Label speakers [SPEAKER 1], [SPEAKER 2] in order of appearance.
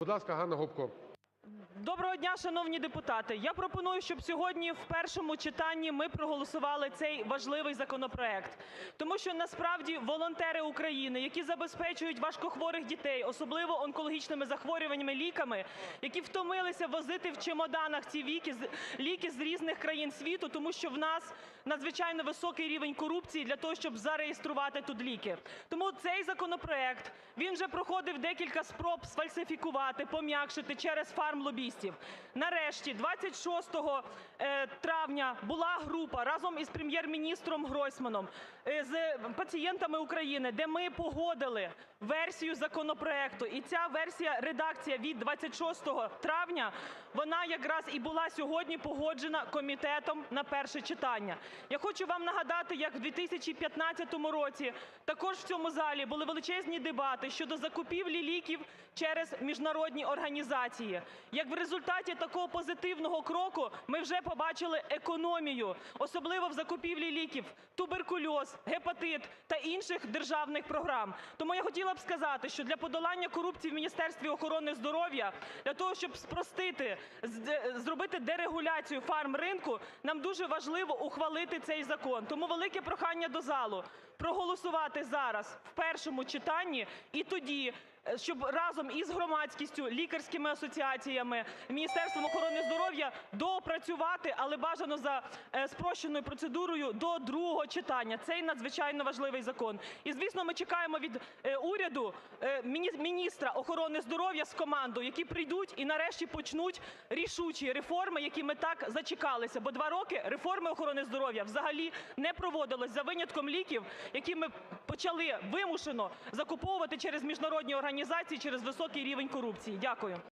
[SPEAKER 1] Будь ласка, Ганна Гопко.
[SPEAKER 2] Доброго дня, шановні депутати! Я пропоную, щоб сьогодні в першому читанні ми проголосували цей важливий законопроект. Тому що насправді волонтери України, які забезпечують важкохворих дітей, особливо онкологічними захворюваннями, ліками, які втомилися возити в чемоданах ці віки ліки з різних країн світу, тому що в нас надзвичайно високий рівень корупції для того, щоб зареєструвати тут ліки. Тому цей законопроект, він вже проходив декілька спроб сфальсифікувати, пом'якшити через фармлобістів. Нарешті 26 травня була група разом із Прем'єр-міністром Гройсманом, з пацієнтами України, де ми погодили версію законопроекту. І ця версія, редакція від 26 травня, вона якраз і була сьогодні погоджена комітетом на перше читання. Я хочу вам нагадати, як в 2015 році також в цьому залі були величезні дебати щодо закупівлі ліків через міжнародні організації. Як в результаті такого позитивного кроку ми вже побачили економію, особливо в закупівлі ліків туберкульоз, гепатит та інших державних програм. Тому я хотіла б сказати, що для подолання корупції в Міністерстві охорони здоров'я, для того, щоб спростити, зробити дерегуляцію фармринку, нам дуже важливо ухвалити цей закон. Тому велике прохання до залу проголосувати зараз в першому читанні і тоді, щоб разом із громадськістю, лікарськими асоціаціями, Міністерством охорони здоров'я доопрацювати, але бажано за спрощеною процедурою, до другого читання цей надзвичайно важливий закон. І, звісно, ми чекаємо від уряду міністра охорони здоров'я з командою, які прийдуть і нарешті почнуть рішучі реформи, які ми так зачекалися. Бо два роки реформи охорони здоров'я взагалі не проводились, за винятком ліків, які ми почали вимушено закуповувати через міжнародні організації через високий рівень корупції. Дякую.